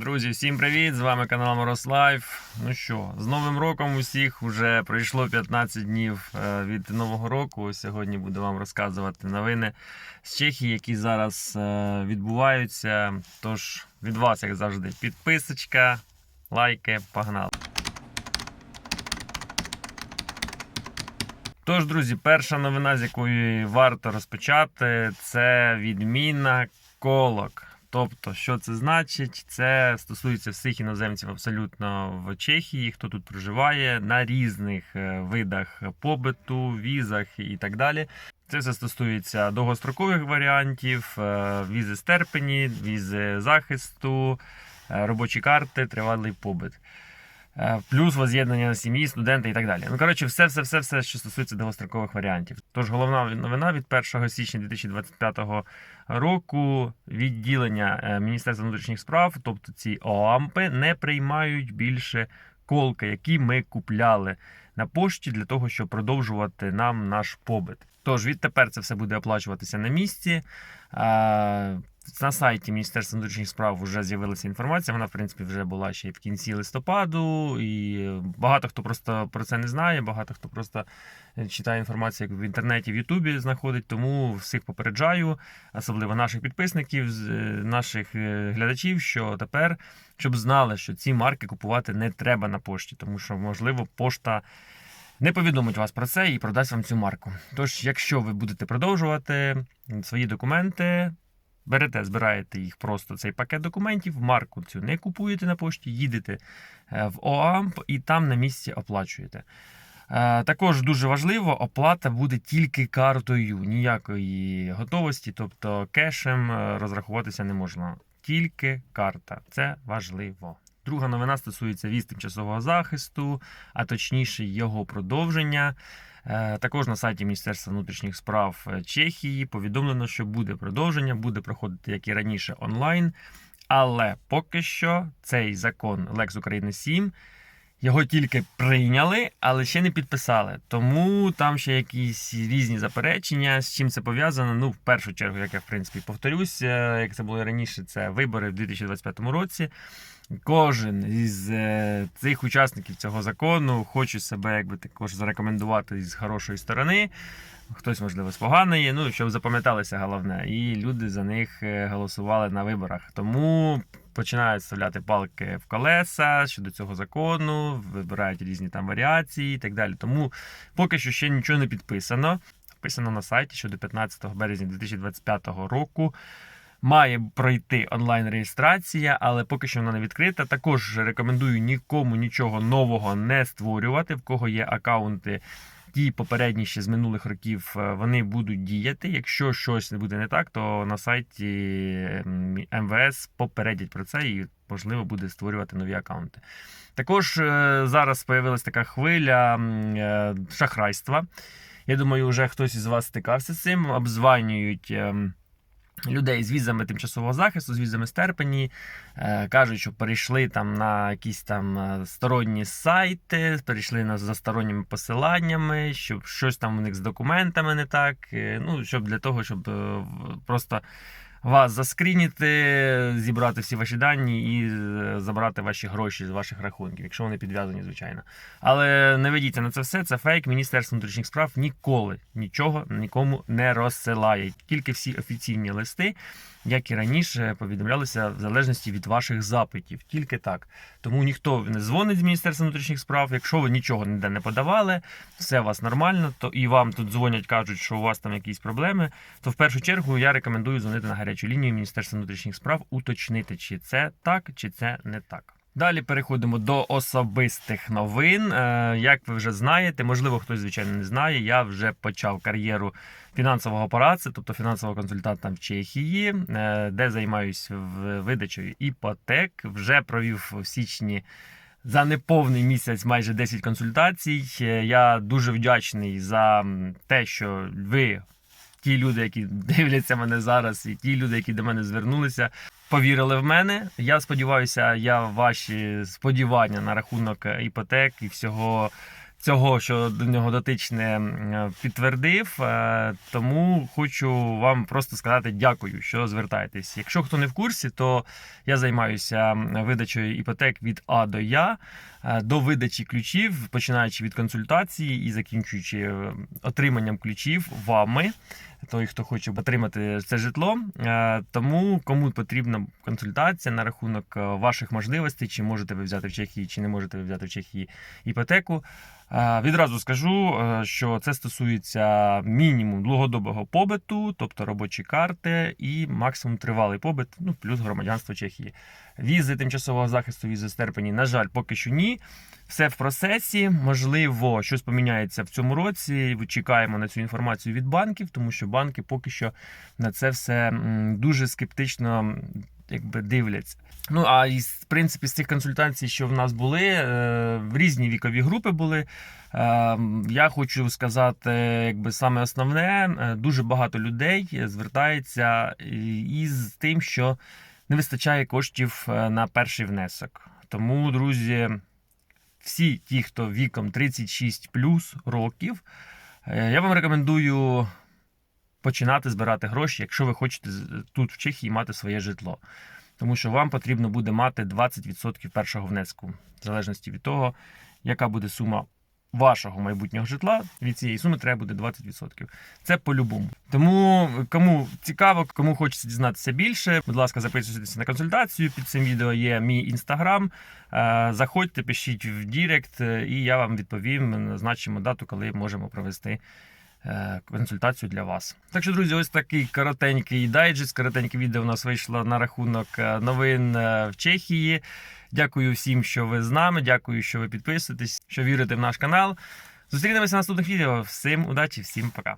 Друзі, всім привіт! З вами канал Мороз Лайф. Ну що, з Новим роком усіх вже пройшло 15 днів е, від Нового року. Сьогодні буду вам розказувати новини з Чехії, які зараз е, відбуваються. Тож від вас, як завжди, підписочка, лайки, погнали. Тож, друзі, перша новина, з якої варто розпочати, це відміна колок. Тобто, що це значить? Це стосується всіх іноземців абсолютно в Чехії, хто тут проживає на різних е, видах побиту, візах і так далі. Це все стосується довгострокових варіантів, е, візи стерпені, візи захисту, е, робочі карти, тривалий побит. Е, Плюс воз'єднання сім'ї, студенти і так далі. Ну, коротше, все, все, все, все, що стосується довгострокових варіантів. Тож головна новина від 1 січня 2025 року відділення е, Міністерства внутрішніх справ, тобто ці ОАМПи, не приймають більше колки, які ми купляли на пошті для того, щоб продовжувати нам наш побит. Тож відтепер це все буде оплачуватися на місці. На сайті Міністерства внутрішніх справ вже з'явилася інформація. Вона, в принципі, вже була ще в кінці листопаду, і багато хто просто про це не знає. Багато хто просто е, читає інформацію як в інтернеті, в Ютубі знаходить. Тому всіх попереджаю, особливо наших підписників, е, наших е, глядачів, що тепер, щоб знали, що ці марки купувати не треба на пошті, тому що, можливо, пошта не повідомить вас про це і продасть вам цю марку. Тож, якщо ви будете продовжувати свої документи, берете, збираєте їх просто цей пакет документів, марку цю не купуєте на пошті, їдете е, в ОАМП і там на місці оплачуєте. Е, Також дуже важливо, оплата буде тільки картою, ніякої готовості, тобто кешем е, розрахуватися не можна. Тільки карта. Це важливо. Друга новина стосується віз тимчасового захисту, а точніше його продовження. Е, Також на сайті Міністерства внутрішніх справ е, Чехії повідомлено, що буде продовження, буде проходити як і раніше онлайн. Але поки що цей закон Лекс України 7 його тільки прийняли, але ще не підписали. Тому там ще якісь різні заперечення. З чим це пов'язано? Ну, в першу чергу, як я в принципі повторюсь, е, як це було раніше, це вибори в 2025 році. Кожен із е, цих учасників цього закону хоче себе якби також зарекомендувати з хорошої сторони. Хтось, можливо, з поганої, ну щоб запам'яталися головне, і люди за них е, голосували на виборах. Тому починають вставляти палки в колеса щодо цього закону, вибирають різні там варіації і так далі. Тому поки що ще нічого не підписано. Написано на сайті, що до 15 березня 2025 року має пройти онлайн-реєстрація, але поки що вона не відкрита. Також рекомендую нікому нічого нового не створювати, в кого є акаунти. Ті попередні ще з минулих років е, вони будуть діяти. Якщо щось не буде не так, то на сайті МВС попередять про це і можливо буде створювати нові аккаунти. Також е, зараз з'явилася така хвиля е, шахрайства. Я думаю, вже хтось із вас стикався з цим. Обзванюють. Людей з візами тимчасового захисту, з візами стерпені, е, кажуть, що перейшли там на якісь там е, сторонні сайти, перейшли на за сторонніми посиланнями, щоб щось там у них з документами не так. е, Ну, щоб для того, щоб просто вас заскрініти, зібрати всі ваші дані і е, забрати ваші гроші з ваших рахунків, якщо вони підв'язані, звичайно. Але не ведіться на це все. Це фейк. Міністерство внутрішніх справ ніколи нічого нікому не розсилає. Тільки всі офіційні листи, як і раніше, повідомлялися в залежності від ваших запитів. Тільки так. Тому ніхто не дзвонить з Міністерства внутрішніх справ. Якщо ви нічого ніде не подавали, все у вас нормально, то і вам тут дзвонять, кажуть, що у вас там якісь проблеми. То в першу чергу я рекомендую дзвонити на гарячу лінію Міністерства внутрішніх справ, уточнити, чи це так, чи це не так. Далі переходимо до особистих новин. Е, Як ви вже знаєте, можливо, хтось звичайно не знає. Я вже почав кар'єру фінансового апарату, тобто фінансового консультанта в Чехії, е, де займаюся видачею іпотек. Вже провів в січні. За неповний місяць майже 10 консультацій. Е, Я дуже вдячний за те, що ви, ті люди, які дивляться мене зараз, і ті люди, які до мене звернулися, повірили в мене. Я сподіваюся, я ваші сподівання на рахунок іпотек і всього цього, що до нього дотичне підтвердив. Е, Тому хочу вам просто сказати дякую, що звертаєтесь. Якщо хто не в курсі, то я займаюся видачею іпотек від А до Я е, до видачі ключів, починаючи від консультації і закінчуючи е, отриманням ключів вами. Той, хто хоче отримати це житло. Е, Тому кому потрібна консультація на рахунок е, ваших можливостей, чи можете ви взяти в Чехії, чи не можете ви взяти в Чехії іпотеку. Е, Відразу скажу, що це стосується мінімум довгодобого побиту, тобто робочі карти, і максимум тривалий побит, ну плюс громадянство Чехії. Візи тимчасового захисту, візи Стерпені, на жаль, поки що ні. Все в процесі. Можливо, щось поміняється в цьому році. Чекаємо на цю інформацію від банків, тому що банки поки що на це все дуже скептично якби дивляться. Ну а із в принципі з цих консультацій, що в нас були, е, в різні вікові групи були. Е, Я хочу сказати, якби саме основне, е, дуже багато людей звертається із тим, що не вистачає коштів на перший внесок. Тому, друзі, всі ті, хто віком 36 плюс років, е, я вам рекомендую починати збирати гроші, якщо ви хочете тут в Чехії мати своє житло. Тому що вам потрібно буде мати 20% першого внеску, в залежності від того, яка буде сума вашого майбутнього житла. Від цієї суми треба буде 20%. Це по-любому. Тому кому цікаво, кому хочеться дізнатися більше, будь ласка, записуйтесь на консультацію. Під цим відео є мій інстаграм. Е, Заходьте, пишіть в Дірект, е, і я вам відповім. Назначимо дату, коли можемо провести консультацію для вас. Так що, друзі, ось такий коротенький дайджест, коротеньке відео у нас вийшло на рахунок е, новин е, в Чехії. Дякую всім, що ви з нами. Дякую, що ви підписуєтесь, що вірите в наш канал. Зустрінемося в наступних відео. Всім удачі, всім пока.